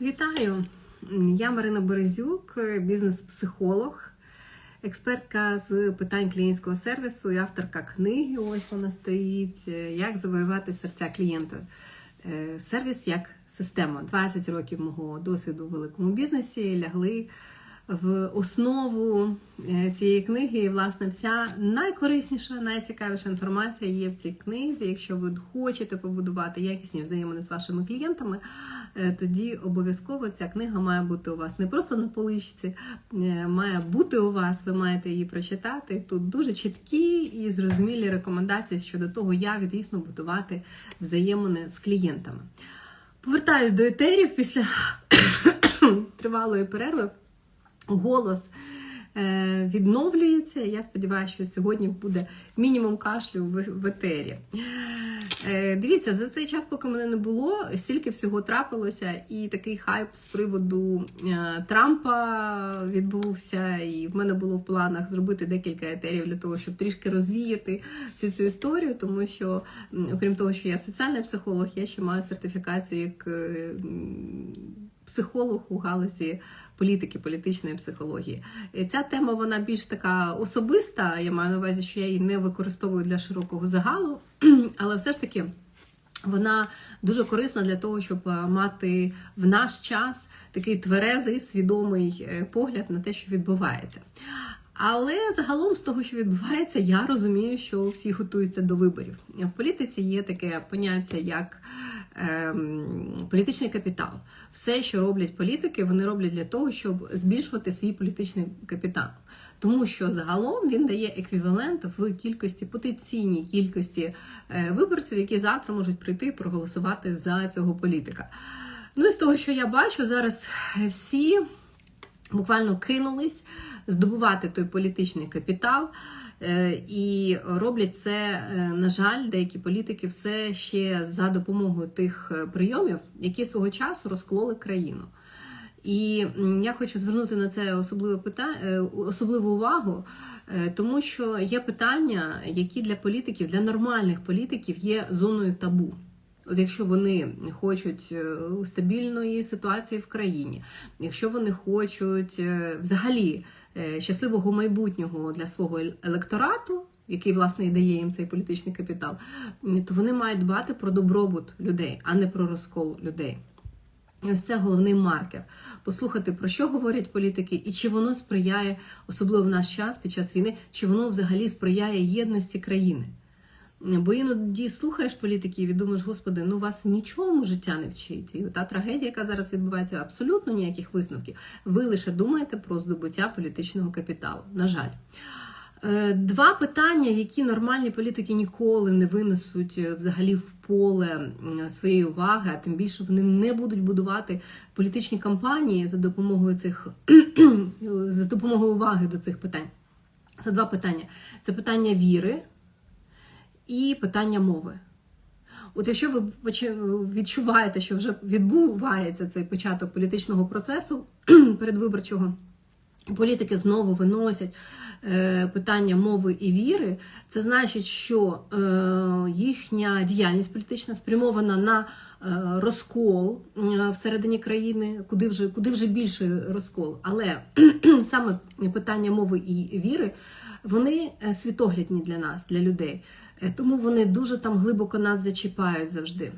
Вітаю! Я Марина Березюк, бізнес-психолог, експертка з питань клієнтського сервісу і авторка книги. Ось вона стоїть. Як завоювати серця клієнта. Е, Сервіс як система. 20 років мого досвіду в великому бізнесі лягли в основу е, цієї книги. І, власне, вся найкорисніша, найцікавіша інформація є в цій книзі. Якщо ви хочете побудувати якісні взаємини з вашими клієнтами, е, тоді обов'язково ця книга має бути у вас не просто на поличці, е, має бути у вас, ви маєте її прочитати. Тут дуже чіткі і зрозумілі рекомендації щодо того, як дійсно будувати взаємини з клієнтами. Повертаюсь до етерів після тривалої перерви голос е, відновлюється. Я сподіваюся, що сьогодні буде мінімум кашлю в, етері. Е, Дивіться, за цей час, поки мене не було, стільки всього трапилося, і такий хайп з приводу е, Трампа відбувся. І в мене було в планах зробити декілька етерів для того, щоб трішки розвіяти всю цю історію, тому що, окрім того, що я соціальний психолог, я ще маю сертифікацію як психолог у галузі політики, політичної психології. І Ця тема вона більш така особиста. Я маю на увазі, що я її не використовую для широкого загалу, але все ж таки. Вона дуже корисна для того, щоб е, мати в наш час такий тверезий, свідомий е, погляд на те, що відбувається. Але загалом з того, що відбувається, я розумію, що всі готуються до виборів. В політиці є таке поняття, як політичний капітал. Все, що роблять політики, вони роблять для того, щоб збільшувати свій політичний капітал. Тому що загалом він дає еквівалент в кількості потенційній кількості е, виборців, які завтра можуть прийти і проголосувати за цього політика. Ну і з того, що я бачу, зараз всі буквально кинулись здобувати той політичний капітал. Е, І роблять це, е, на жаль, деякі політики все ще за допомогою тих е, прийомів, які свого часу розклали країну. І я хочу звернути на це особливе питання, особливу увагу, тому що є питання, які для політиків, для нормальних політиків є зоною табу. От якщо вони хочуть стабільної ситуації в країні, якщо вони хочуть взагалі щасливого майбутнього для свого електорату, який власне і дає їм цей політичний капітал, то вони мають дбати про добробут людей, а не про розкол людей. І ось це головний маркер. Послухати, про що говорять політики, і чи воно сприяє, особливо в наш час, під час війни, чи воно взагалі сприяє єдності країни. Бо іноді слухаєш політиків і думаєш, господи, ну вас нічому життя не вчить. І та трагедія, яка зараз відбувається, абсолютно ніяких висновків. Ви лише думаєте про здобуття політичного капіталу. На жаль. Е, Два питання, які нормальні політики ніколи не винесуть е, взагалі в поле своєї уваги, а тим більше вони не будуть будувати політичні кампанії за допомогою цих за допомогою уваги до цих питань. Це два питання: це питання віри і питання мови. От якщо ви відчуваєте, що вже відбувається цей початок політичного процесу передвиборчого, політики знову виносять е, питання мови і віри, це значить, що е, їхня діяльність політична спрямована на е, розкол всередині країни, куди вже, куди вже більше розкол. Але саме питання мови і віри, вони світоглядні для нас, для людей. Е, Тому вони дуже там глибоко нас зачіпають завжди.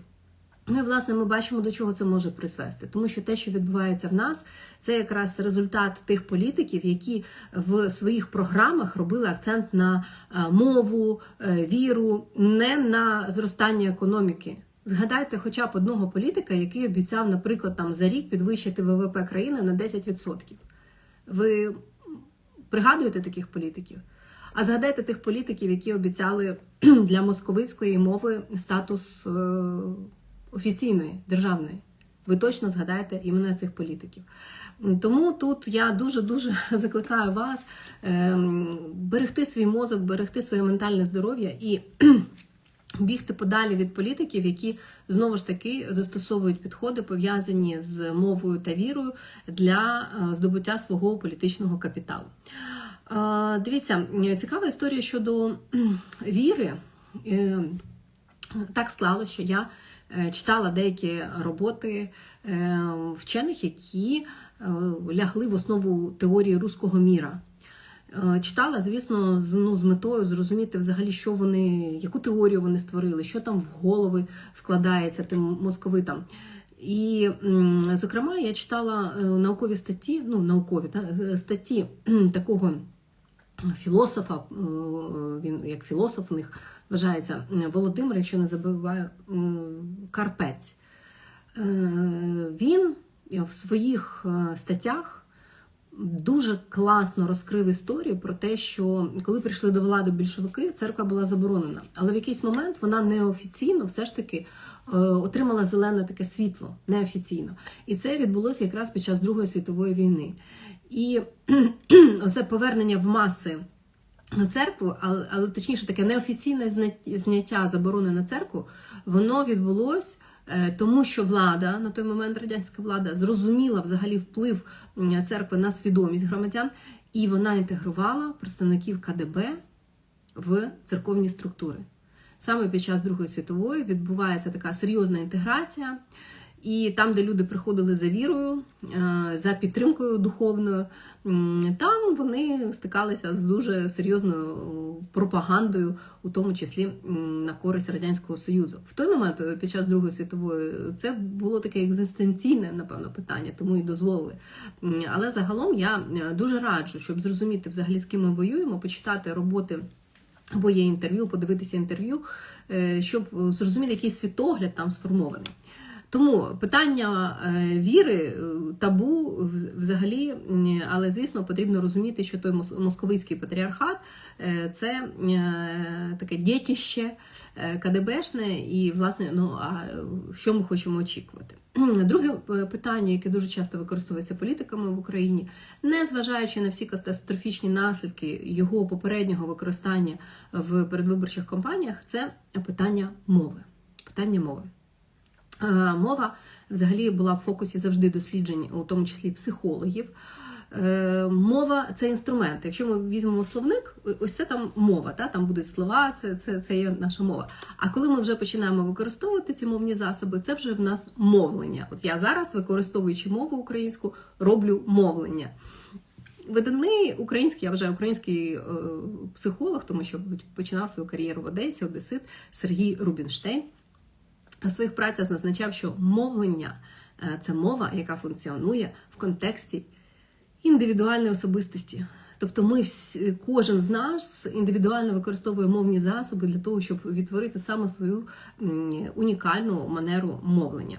Ну і власне ми бачимо, до чого це може призвести, тому що те, що відбувається в нас, це якраз результат тих політиків, які в своїх програмах робили акцент на е, мову, е, віру, не на зростання економіки. Згадайте хоча б одного політика, який обіцяв, наприклад, там за рік підвищити ВВП країни на 10%. Ви пригадуєте таких політиків? А згадайте тих політиків, які обіцяли для московицької мови статус е, офіційної, державної. Ви точно згадаєте імена цих політиків. Тому тут я дуже-дуже закликаю вас ем, берегти свій мозок, берегти своє ментальне здоров'я і бігти подалі від політиків, які знову ж таки застосовують підходи, пов'язані з мовою та вірою для е, здобуття свого політичного капіталу. Е, Дивіться, цікава історія щодо віри. Е, Так склало, що я е, читала деякі роботи е, вчених, які е, лягли в основу теорії руського міра. Е, Читала, звісно, з, ну, з метою зрозуміти взагалі, що вони, яку теорію вони створили, що там в голови вкладається тим московитам. І, зокрема, я читала е, наукові статті, ну, наукові та, е, статті такого філософа, е, він як філософ у них вважається Володимир, якщо не забуваю, Карпець. Е, Він в своїх е, статтях дуже класно розкрив історію про те, що коли прийшли до влади більшовики, церква була заборонена. Але в якийсь момент вона неофіційно все ж таки отримала зелене таке світло, неофіційно. І це відбулося якраз під час Другої світової війни. І оце повернення в маси на церкву, але, але точніше таке неофіційне зня- зняття заборони на церкву, воно відбулось. е, Тому що влада на той момент радянська влада зрозуміла взагалі вплив церкви на свідомість громадян, і вона інтегрувала представників КДБ в церковні структури. Саме під час Другої світової відбувається така серйозна інтеграція, і там, де люди приходили за вірою, е, за підтримкою духовною, там вони стикалися з дуже серйозною е, пропагандою, у тому числі на користь радянського союзу. В той момент, е, під час Другої світової, це було таке екзистенційне, напевно, питання, тому і дозволили. Але загалом я дуже раджу, щоб зрозуміти взагалі з ким ми воюємо, почитати роботи. Або є інтерв'ю, подивитися інтерв'ю, щоб зрозуміти, який світогляд там сформований. Тому питання е, віри е, табу взагалі, але звісно, потрібно розуміти, що той мос- московицький патріархат е, це таке дітище КДБшне, і власне, ну а що ми хочемо очікувати? Друге питання, яке дуже часто використовується політиками в Україні, не зважаючи на всі катастрофічні наслідки його попереднього використання в передвиборчих кампаніях, це питання мови. Питання мови. Е, Мова взагалі була в фокусі завжди досліджень, у тому числі психологів. Е, Мова це інструмент. Якщо ми візьмемо словник, ось це там мова, та? там будуть слова, це, це, це є наша мова. А коли ми вже починаємо використовувати ці мовні засоби, це вже в нас мовлення. От я зараз, використовуючи мову українську, роблю мовлення. Виданий український, я вважаю, український е, психолог, тому що починав свою кар'єру в Одесі, Одесит Сергій Рубінштейн. У своїх працях зазначав, що мовлення е, це мова, яка функціонує в контексті індивідуальної особистості. Тобто ми всі, кожен з нас індивідуально використовує мовні засоби для того, щоб відтворити саме свою унікальну манеру мовлення.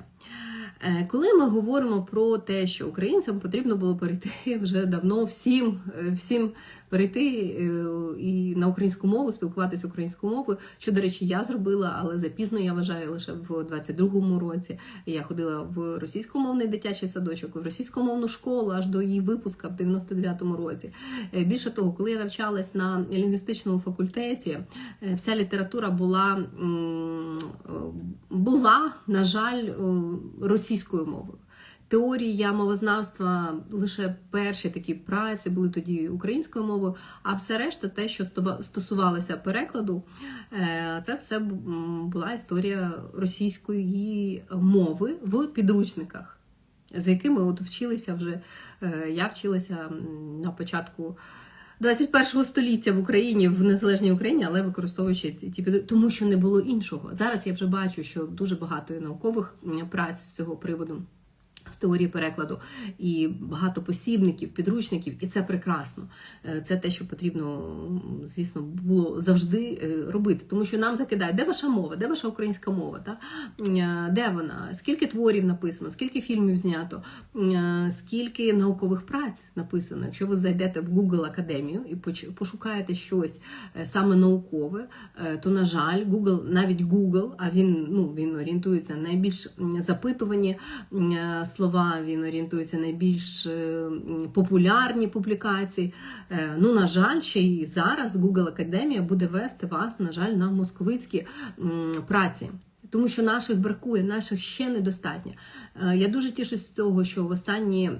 Е, Коли ми говоримо про те, що українцям потрібно було перейти вже давно всім, е, всім перейти е, і на українську мову, спілкуватися українською мовою, що, до речі, я зробила, але запізно я вважаю лише в 22-му році. Я ходила в російськомовний дитячий садочок, в російськомовну школу аж до її випуска в 99-му році. Е, Більше того, коли я навчалась на лінгвістичному факультеті, е, вся література була, була на жаль, російською мовою. Теорія мовознавства лише перші такі праці були тоді українською мовою, а все решта, те, що стосувалося перекладу, е, це все була історія російської мови в підручниках, з якими от вчилися вже. е, Я вчилася на початку 21 століття в Україні, в незалежній Україні, але використовуючи ті ті підру- тому що не було іншого. Зараз я вже бачу, що дуже багато наукових праць з цього приводу. З теорії перекладу і багато посібників, підручників, і це прекрасно. Е, Це те, що потрібно, звісно, було завжди е, робити. Тому що нам закидають, де ваша мова, де ваша українська мова, та? Е, де вона, скільки творів написано, скільки фільмів знято, скільки наукових праць написано. Якщо ви зайдете в Google Академію і пошукаєте щось саме наукове, то, на жаль, Google, навіть Google, а він, ну, він орієнтується на найбільш запитувані е, слова, він орієнтується на найбільш е, популярні публікації. Е, Ну, на жаль, ще й зараз Google Академія буде вести вас, на жаль, на московицькі праці. Тому що наших бракує, наших ще недостатньо. Е, Я дуже тішусь з того, що в останні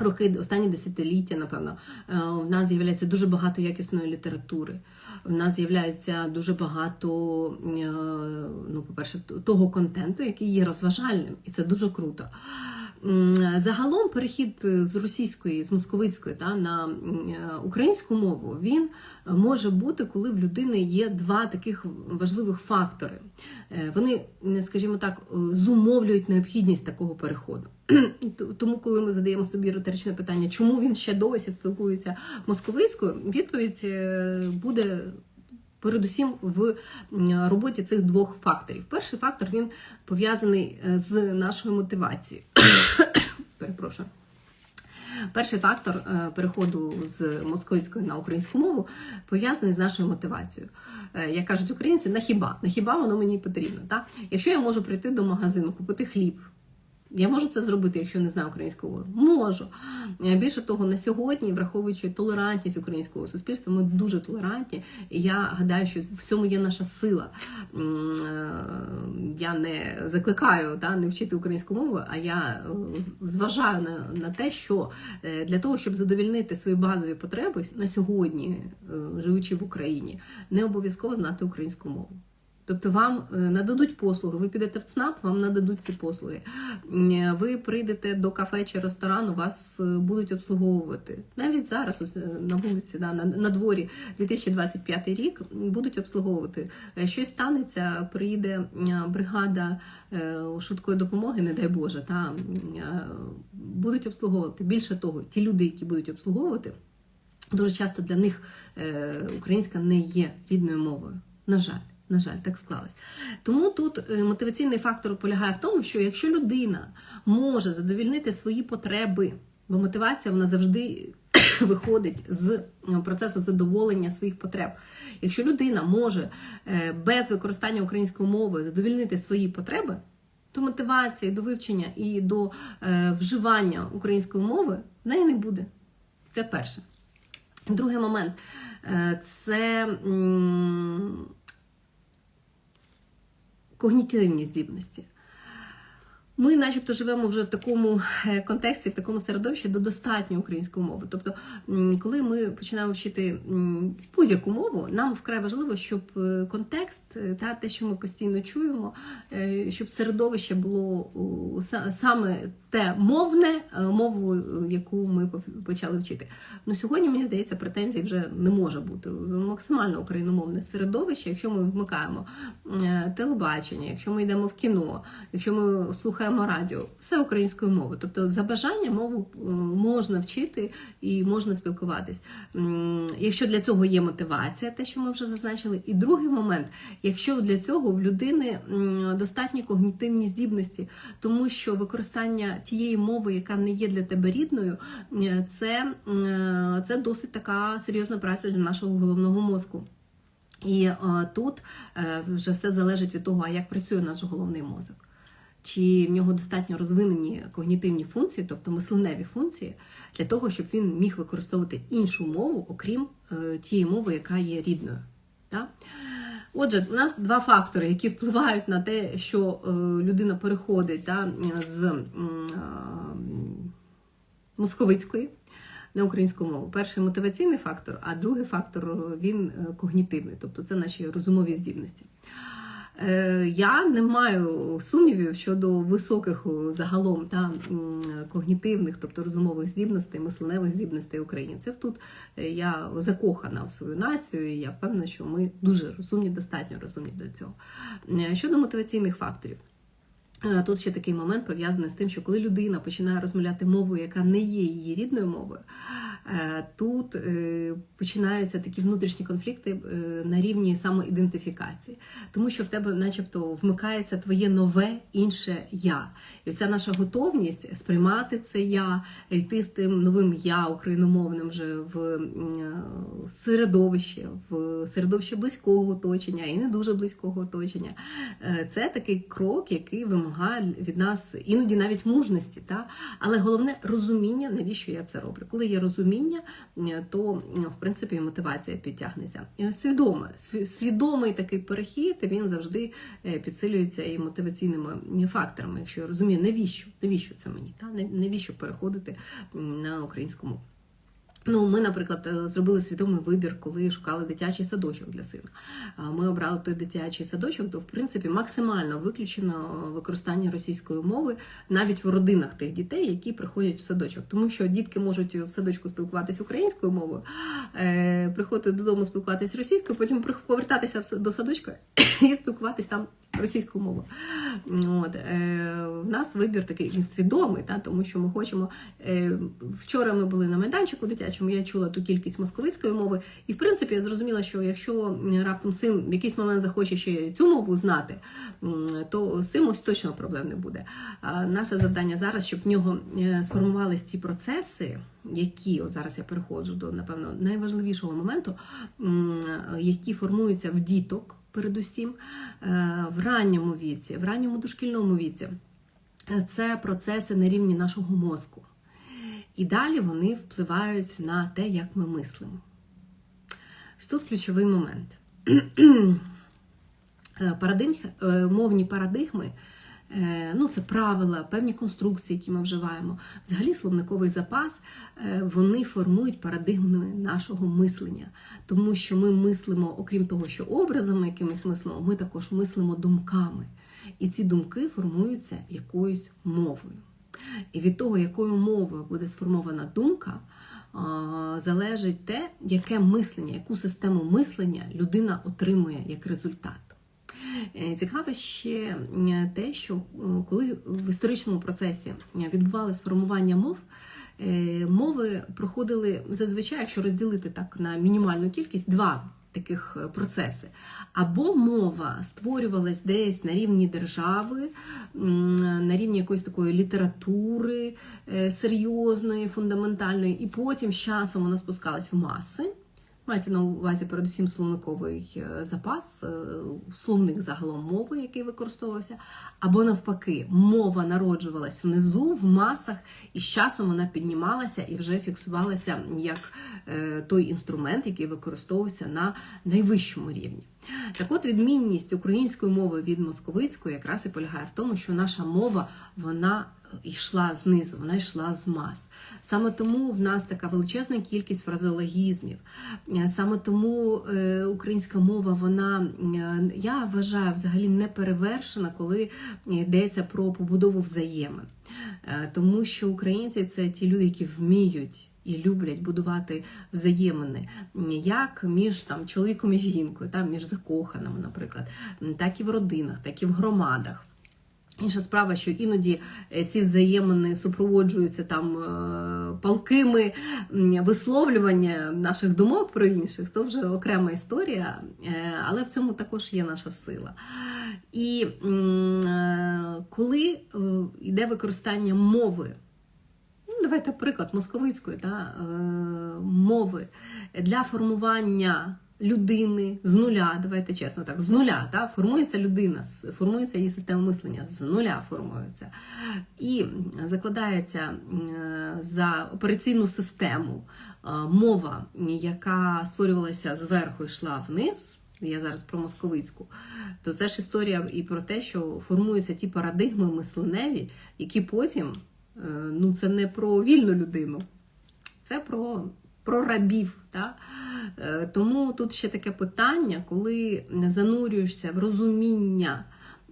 роки, останні десятиліття, напевно, е, в нас з'являється дуже багато якісної літератури. В нас з'являється дуже багато, е, ну, по-перше, того контенту, який є розважальним, і це дуже круто. Загалом перехід з російської, з московицької та, на е, українську мову він може бути, коли в людини є два таких важливих фактори. Е, Вони, скажімо так, е, зумовлюють необхідність такого переходу. Тому, коли ми задаємо собі риторичне питання, чому він ще досі спілкується московицькою, відповідь е, буде передусім в роботі цих двох факторів. Перший фактор він пов'язаний е, з нашою мотивацією. Перепрошую. Перший фактор е, переходу з московської на українську мову пов'язаний з нашою мотивацією. Е, Як кажуть українці, на хіба? На хіба воно мені потрібно? Так? Якщо я можу прийти до магазину, купити хліб, я можу це зробити, якщо не знаю української мови? Можу. Е, Більше того, на сьогодні, враховуючи толерантність українського суспільства, ми дуже толерантні. І я гадаю, що в цьому є наша сила. Е, Я не закликаю та, не вчити українську мову, а я е, зважаю на, на те, що для того, щоб задовільнити свої базові потреби на сьогодні, живучи в Україні, не обов'язково знати українську мову. Тобто вам е, нададуть послуги, ви підете в ЦНАП, вам нададуть ці послуги. Е, Ви прийдете до кафе чи ресторану, вас е, будуть обслуговувати. Навіть зараз на вулиці, да, на, на дворі 2025 рік будуть обслуговувати. Щось станеться, приїде е, бригада швидкої допомоги, не дай Боже, та, будуть обслуговувати. Більше того, ті люди, які будуть обслуговувати, дуже часто для них українська не є рідною мовою. На жаль. На жаль, так склалось. Тому тут е, мотиваційний фактор полягає в тому, що якщо людина може задовільнити свої потреби, бо мотивація вона завжди виходить з е, процесу задоволення своїх потреб. Якщо людина може е, без використання української мови задовільнити свої потреби, то мотивації до вивчення і до вживання української мови в неї не буде. Це перше. Другий момент це когнітивні здібності. Ми, начебто, живемо вже в такому е, контексті, в такому середовищі до достатньої української мови. Тобто, коли ми починаємо вчити будь-яку мову, нам вкрай важливо, щоб е, контекст е, та те, що ми постійно чуємо, щоб середовище було саме те мовне мову, яку ми почали вчити. Ну сьогодні мені здається, претензій вже не може бути максимально україномовне середовище, якщо ми вмикаємо телебачення, якщо ми йдемо в кіно, якщо ми слухаємо радіо, все українською мовою. Тобто за бажання мову е, можна вчити і можна спілкуватись. Якщо для цього є мотивація, те, що ми вже зазначили, і другий момент, якщо для цього в людини достатні когнітивні здібності, тому що використання тієї мови, яка не є для тебе рідною, це, це досить така серйозна праця для нашого головного мозку. І е, тут е, вже все залежить від того, а як працює наш головний мозок. Чи в нього достатньо розвинені когнітивні функції, тобто мисленеві функції, для того, щоб він міг використовувати іншу мову, окрім е, тієї мови, яка є рідною. Так? Отже, у нас два фактори, які впливають на те, що е, людина переходить та, з м, московицької на українську мову. Перший мотиваційний фактор, а другий фактор він е, когнітивний, тобто це наші розумові здібності. Е, Я не маю сумнівів щодо високих е, загалом та когнітивних, тобто розумових здібностей, мисленевих здібностей українців. Тут е, я закохана в свою націю, і я впевнена, що ми дуже розумні, достатньо розумні для цього. Щодо мотиваційних факторів. Тут ще такий момент пов'язаний з тим, що коли людина починає розмовляти мовою, яка не є її рідною мовою, тут е, починаються такі внутрішні конфлікти е, на рівні самоідентифікації, тому що в тебе, начебто, вмикається твоє нове інше я. І ця наша готовність сприймати це я, йти з тим новим я україномовним вже в е, середовище, в середовище близького оточення і не дуже близького оточення. Е, Це такий крок, який вимагає від нас іноді навіть мужності, та? але головне розуміння, навіщо я це роблю. Коли є розуміння, розуміння, е, то е, в принципі мотивація підтягнеться. Свідоме, свідомий такий перехід він завжди е, підсилюється і мотиваційними факторами. Якщо я розумію, навіщо? Навіщо це мені? Та? Нав- Навіщо переходити на українську мову? Ну, ми, наприклад, е, зробили свідомий вибір, коли шукали дитячий садочок для сина. Ми обрали той дитячий садочок, де в принципі максимально виключено використання російської мови навіть в родинах тих дітей, які приходять в садочок. Тому що дітки можуть в садочку спілкуватися українською мовою, е, приходити додому спілкуватися російською, потім повертатися до садочка і спілкуватися там російською мовою. От, е, в нас вибір такий він свідомий, та, тому що ми хочемо. Е, вчора ми були на майданчику дитячому, я чула ту кількість московицької мови, і в принципі я зрозуміла, що якщо раптом син в якийсь момент захоче ще цю мову знати, то з цим ось точно проблем не буде. А наше завдання зараз, щоб в нього е, сформувались ті процеси, які от зараз я переходжу до напевно найважливішого моменту, які формуються в діток. Передусім е, в ранньому віці, в ранньому дошкільному віці, Е, це процеси на рівні нашого мозку. І далі вони впливають на те, як ми мислимо. Тут ключовий момент. Е, Парадигм, мовні парадигми, ну це правила, певні конструкції, які ми вживаємо. Взагалі, словниковий запас, е, вони формують парадигми нашого мислення. Тому що ми мислимо, окрім того, що образами якимись мислимо, ми також мислимо думками. І ці думки формуються якоюсь мовою. І від того, якою мовою буде сформована думка, залежить те, яке мислення, яку систему мислення людина отримує як результат. Е, Цікаве ще те, що е, коли в історичному процесі відбувалось формування мов, е, мови проходили зазвичай, якщо розділити так на мінімальну кількість, два таких е, процеси. Або мова створювалась десь на рівні держави, на рівні якоїсь такої літератури е, серйозної, фундаментальної, і потім з часом вона спускалась в маси. Мається на увазі передусім словниковий е, запас, е, словник загалом мови, який використовувався, або навпаки, мова народжувалась внизу, в масах, і з часом вона піднімалася і вже фіксувалася як е, той інструмент, який використовувався на найвищому рівні. Так от відмінність української мови від московицької якраз і полягає в тому, що наша мова вона йшла знизу, вона йшла з мас. Саме тому в нас така величезна кількість фразеологізмів. Е, Саме тому е, українська мова, вона е, я вважаю взагалі не перевершена, коли йдеться про побудову взаємин. Тому що українці це ті люди, які вміють і люблять будувати взаємини, як між там чоловіком і жінкою, там між закоханими, наприклад, так і в родинах, так і в громадах. Інша справа, що іноді е, ці взаємини супроводжуються там е, палкими висловлювання наших думок про інших, то вже окрема історія, е, але в цьому також є наша сила. І коли йде використання мови, ну, давайте приклад московицької е, мови для формування людини з нуля, давайте чесно так, з нуля, та, формується людина, формується її система мислення, з нуля формується. І закладається за операційну систему е, мова, яка створювалася зверху і йшла вниз. Я зараз про московицьку, то це ж історія і про те, що формуються ті парадигми мисленеві, які потім, е, ну це не про вільну людину, це про, про рабів. Та? Е, Тому тут ще таке питання, коли занурюєшся в розуміння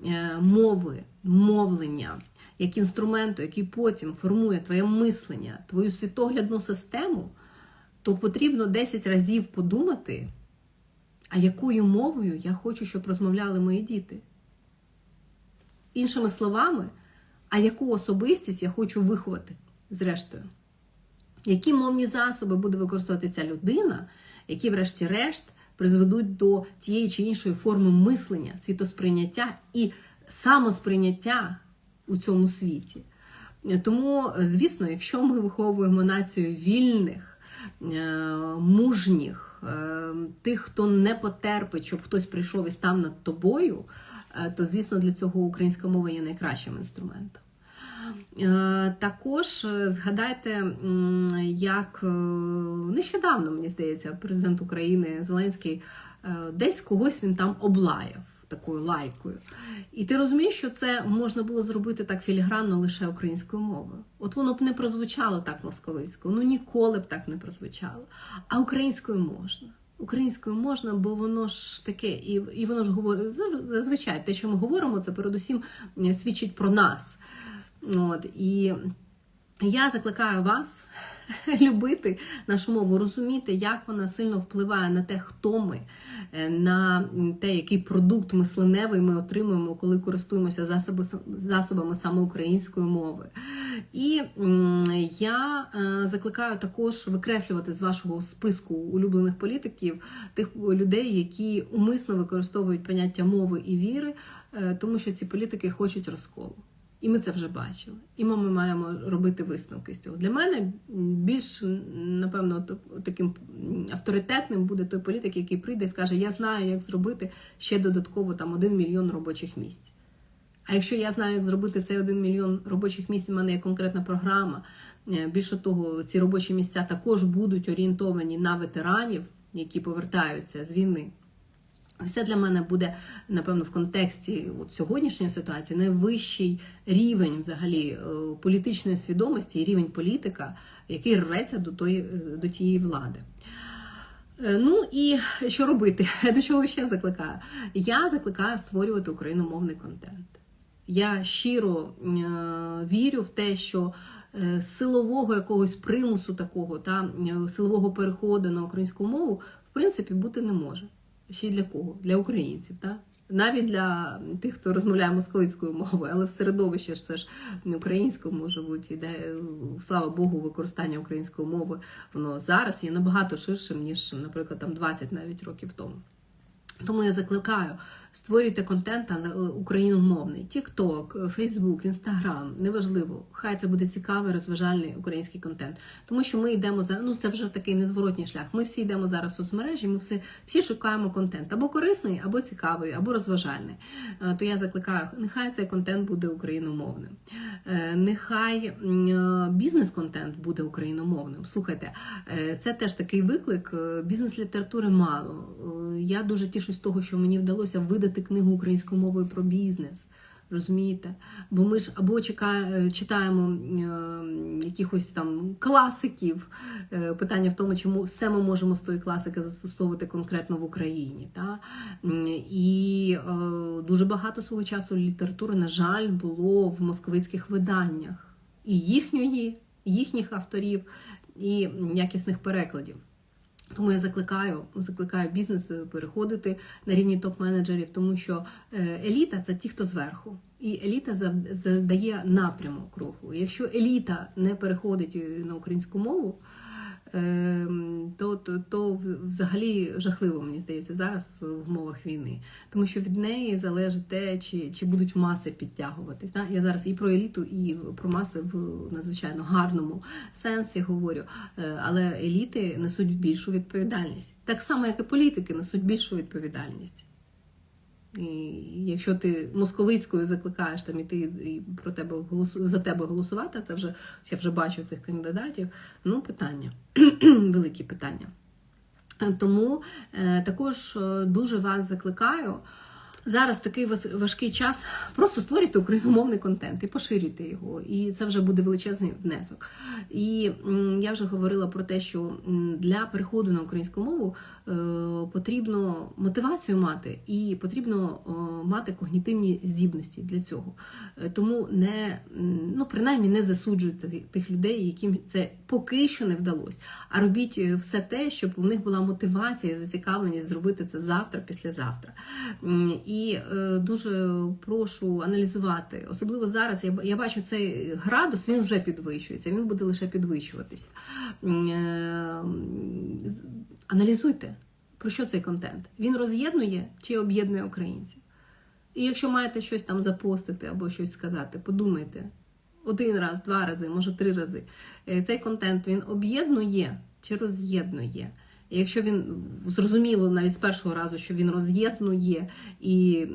е, мови, мовлення як інструменту, який потім формує твоє мислення, твою світоглядну систему, то потрібно 10 разів подумати, а якою мовою я хочу, щоб розмовляли мої діти. Іншими словами, а яку особистість я хочу виховати, зрештою. Які мовні засоби буде використовувати ця людина, які, врешті-решт, призведуть до тієї чи іншої форми мислення, світосприйняття і самосприйняття у цьому світі. Тому, звісно, якщо ми виховуємо націю вільних, е, мужніх, е, тих, хто не потерпить, щоб хтось прийшов і став над тобою, е, то, звісно, для цього українська мова є найкращим інструментом. Е, Також е, згадайте, як е, нещодавно, мені здається, президент України Зеленський десь когось він там облаяв такою лайкою. І ти розумієш, що це можна було зробити так філігранно лише українською мовою. От воно б не прозвучало так московицькою, ну ніколи б так не прозвучало. А українською можна. Українською можна, бо воно ж таке, і, і воно ж говорить зазвичай те, що ми говоримо, це передусім свідчить про нас. От, і я закликаю вас любити нашу мову, розуміти, як вона сильно впливає на те, хто ми, е, на те, який продукт мисленевий ми отримуємо, коли користуємося засоби, засобами саме української мови. І я е, закликаю також викреслювати з вашого списку улюблених політиків тих людей, які умисно використовують поняття мови і віри, е, тому що ці політики хочуть розколу. І ми це вже бачили. І ми маємо робити висновки з цього. Для мене більш, напевно, таким авторитетним буде той політик, який прийде і скаже: Я знаю, як зробити ще додатково там один мільйон робочих місць. А якщо я знаю, як зробити цей один мільйон робочих місць, у мене є конкретна програма. Е, Більше того, ці робочі місця також будуть орієнтовані на ветеранів, які повертаються з війни. Це для мене буде, напевно, в контексті от сьогоднішньої ситуації найвищий рівень взагалі е, політичної свідомості і рівень політика, який рветься до, тої, е, до тієї влади. Е, Ну і що робити? До чого ще закликаю? Я закликаю створювати україномовний контент. Я щиро вірю в те, що силового якогось примусу такого та силового переходу на українську мову в принципі бути не може. Ще й для кого? Для українців, так? Навіть для тих, хто розмовляє московською мовою, але в середовищі все ж українському живуть, і де, слава Богу, використання української мови воно зараз є набагато ширшим, ніж, наприклад, там 20 навіть років тому. Тому я закликаю, створюйте контент е, україномовний, TikTok, Facebook, Instagram, неважливо. Хай це буде цікавий, розважальний український контент. Тому що ми йдемо за ну це вже такий незворотній шлях. Ми всі йдемо зараз в соцмережі, ми всі, всі шукаємо контент або корисний, або цікавий, або розважальний. Е, То я закликаю, нехай цей контент буде україномовним. Е, Нехай бізнес-контент буде україномовним. Слухайте, це теж такий виклик. Бізнес-літератури мало. Я дуже тішусь того, що мені вдалося видати книгу українською мовою про бізнес. Розумієте? Бо ми ж або чекає, читаємо е, якихось там класиків. Е, питання в тому, чому все ми можемо з тої класики застосовувати конкретно в Україні. Та? І е, дуже багато свого часу літератури, на жаль, було в московицьких виданнях. І їхньої, їхніх авторів, і якісних перекладів. Тому я закликаю, закликаю бізнес переходити на рівні топ-менеджерів, тому що е, еліта це ті, хто зверху. І еліта задає напрямок руху. Якщо еліта не переходить е, на українську мову, то, то, то взагалі жахливо, мені здається, зараз в умовах війни. Тому що від неї залежить те, чи, чи будуть маси підтягуватись. Да? Я зараз і про еліту, і про маси в надзвичайно гарному сенсі говорю. Е, Але еліти несуть більшу відповідальність. Так само, як і політики несуть більшу відповідальність. І якщо ти московицькою закликаєш там іти і про тебе голосу за тебе голосувати, це вже я вже бачу цих кандидатів. Ну, питання, великі питання. Е, Тому е, також е, дуже вас закликаю. Зараз такий важкий час. Просто створюйте україномовний контент і поширюйте його. І це вже буде величезний внесок. І я вже говорила про те, що для переходу на українську мову е, потрібно мотивацію мати і потрібно е, мати когнітивні здібності для цього. Е, Тому не ну принаймні не засуджуйте тих- людей, яким це поки що не вдалося. А робіть все те, щоб у них була мотивація, зацікавленість зробити це завтра, післязавтра. М, І е, дуже прошу аналізувати, особливо зараз. Я, я бачу цей градус, він вже підвищується, він буде лише підвищуватися. Е, Аналізуйте, про що цей контент. Він роз'єднує чи об'єднує українців. І якщо маєте щось там запостити або щось сказати, подумайте один раз, два рази, може три рази. Е, Цей контент він об'єднує чи роз'єднує. Якщо він зрозуміло навіть з першого разу, що він роз'єднує і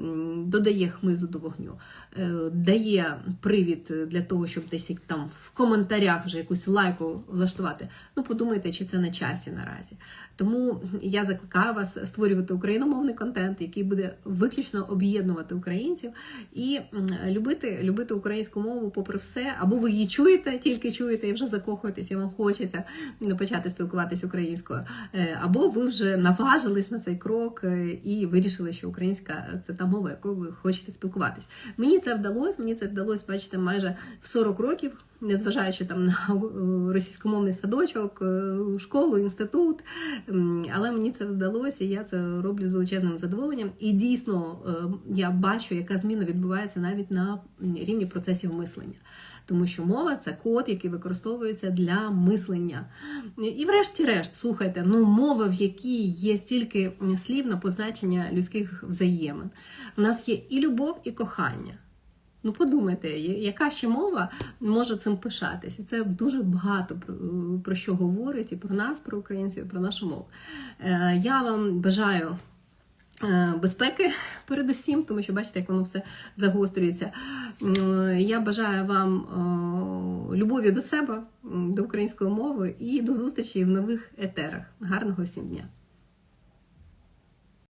додає хмизу до вогню, е, дає привід для того, щоб десь там в коментарях вже якусь лайку влаштувати. Ну подумайте, чи це на часі наразі. Тому я закликаю вас створювати україномовний контент, який буде виключно об'єднувати українців і любити, любити українську мову попри все. Або ви її чуєте, тільки чуєте і вже закохуєтесь, і вам хочеться почати спілкуватись українською. Е, Або ви вже наважились на цей крок е, і вирішили, що українська це та мова, якою ви хочете спілкуватись. Мені це вдалося, мені це вдалося, бачите, майже в 40 років незважаючи там на е, російськомовний садочок, е, школу, інститут. Але мені це вдалося, і я це роблю з величезним задоволенням. І дійсно е, я бачу, яка зміна відбувається навіть на рівні процесів мислення. Тому що мова це код, який використовується для мислення. І врешті-решт, слухайте, ну мова, в якій є стільки слів на позначення людських взаємин. У нас є і любов, і кохання. Ну, подумайте, яка ще мова може цим пишатися? Це дуже багато про, що говорить і про нас, про українців, і про нашу мову. Е, я вам бажаю. Е, Безпеки, передусім, тому що бачите, як воно все загострюється. Я бажаю вам е, любові до себе, до української мови і до зустрічі в нових етерах. Гарного всім дня!